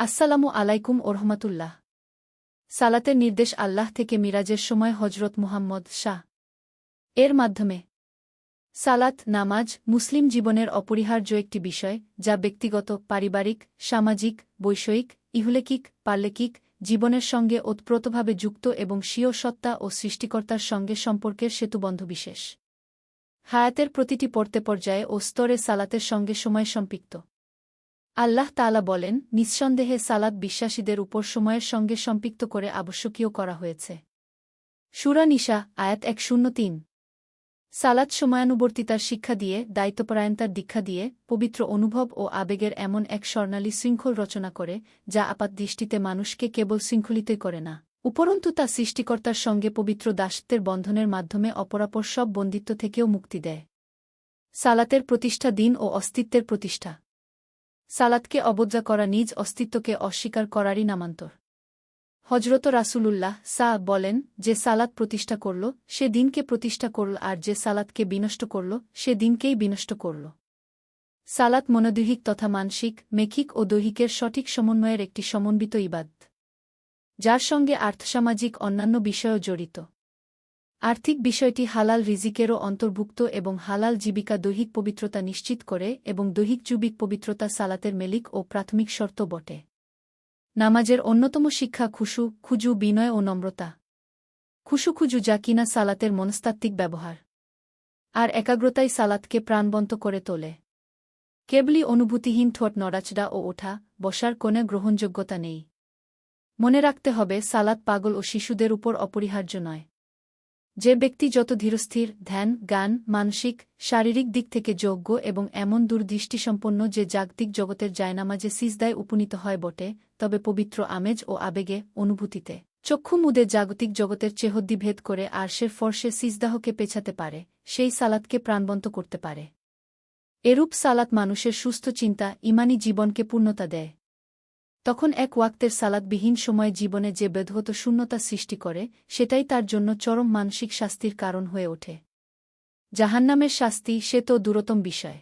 আসসালামু আলাইকুম ওরহমাতুল্লাহ সালাতের নির্দেশ আল্লাহ থেকে মিরাজের সময় হজরত মুহাম্মদ শাহ। এর মাধ্যমে সালাত, নামাজ, মুসলিম জীবনের অপরিহার্য একটি বিষয়, যা ব্যক্তিগত, পারিবারিক, সামাজিক, বৈষয়িক ইহুলেকিক পার্লেকিক জীবনের সঙ্গে ওতপ্রোতভাবে যুক্ত এবং স্বীয় সত্তা ও সৃষ্টিকর্তার সঙ্গে সম্পর্কের সেতুবন্ধ বিশেষ। হায়াতের প্রতিটি পড়তে পর্যায়ে ও স্তরে সালাতের সঙ্গে সময় সম্পৃক্ত। আল্লাহ তালা বলেন, নিঃসন্দেহে সালাদ বিশ্বাসীদের উপর সময়ের সঙ্গে সম্পৃক্ত করে আবশ্যকীয় করা হয়েছে। সুরা নিশা আয়াত এক শূন্য তিন। সালাদ সময়ানুবর্তিতার শিক্ষা দিয়ে, দায়িত্বপরায়ণতার দীক্ষা দিয়ে, পবিত্র অনুভব ও আবেগের এমন এক স্বর্ণালী শৃঙ্খল রচনা করে, যা আপাত দৃষ্টিতে মানুষকে কেবল শৃঙ্খলিতই করে না। উপরন্তু তা সৃষ্টিকর্তার সঙ্গে পবিত্র দাসত্বের বন্ধনের মাধ্যমে অপরাপর সব বন্দিত্ব থেকেও মুক্তি দেয়। সালাতের প্রতিষ্ঠা দিন ও অস্তিত্বের প্রতিষ্ঠা। সালাদকে অবজ্ঞা করা নিজ অস্তিত্বকে অস্বীকার করারই নামান্তর। হজরত রাসূলুল্লাহ সা বলেন, যে সালাত প্রতিষ্ঠা করল, সে দিনকে প্রতিষ্ঠা করল, আর যে সালাতকে বিনষ্ট করল, সে দিনকেই বিনষ্ট করল। সালাত মনোদৈহিক তথা মানসিক, মেখিক ও দৈহিকের সঠিক সমন্বয়ের একটি সমন্বিত ইবাদ যার সঙ্গে আর্থসামাজিক অন্যান্য বিষয়ও জড়িত। আর্থিক বিষয়টি হালাল রিজিকেরও অন্তর্ভুক্ত এবং হালাল জীবিকা দৈহিক পবিত্রতা নিশ্চিত করে এবং দৈহিক জুবিক পবিত্রতা সালাতের মেলিক ও প্রাথমিক শর্ত বটে। নামাজের অন্যতম শিক্ষা খুশু, খুজু, বিনয় ও নম্রতা। খুশু, খুজু যা কিনা সালাতের মনস্তাত্ত্বিক ব্যবহার। আর একাগ্রতাই সালাতকে প্রাণবন্ত করে তোলে। কেবলই অনুভূতিহীন ঠোঁট নড়াচড়া ও ওঠা, বসার কোনে গ্রহণযোগ্যতা নেই। মনে রাখতে হবে, সালাত পাগল ও শিশুদের উপর অপরিহার্য নয়। যে ব্যক্তি যত ধীরস্থির, ধ্যান গান মানসিক, শারীরিক দিক থেকে যোগ্য এবং এমন দূরদৃষ্টিসম্পন্ন যে জাগতিক জগতের জায়নামাজে সিজদায় উপনীত হয় বটে, তবে পবিত্র আমেজ ও আবেগে, অনুভূতিতে। চক্ষু মুদে জাগতিক জগতের চেহদ্দি ভেদ করে আরশের ফর্ষে সিজদাহকে পেছাতে পারে, সেই সালাতকে প্রাণবন্ত করতে পারে। এরূপ সালাত মানুষের সুস্থ চিন্তা, ইমানি জীবনকে পূর্ণতা দেয়। তখন এক ওয়াক্তের সালাদবিহীন সময় জীবনে যে বেদহত শূন্যতা সৃষ্টি করে, সেটাই তার জন্য চরম মানসিক শাস্তির কারণ হয়ে ওঠে। জাহান্নামের শাস্তি সে তো দূরতম বিষয়।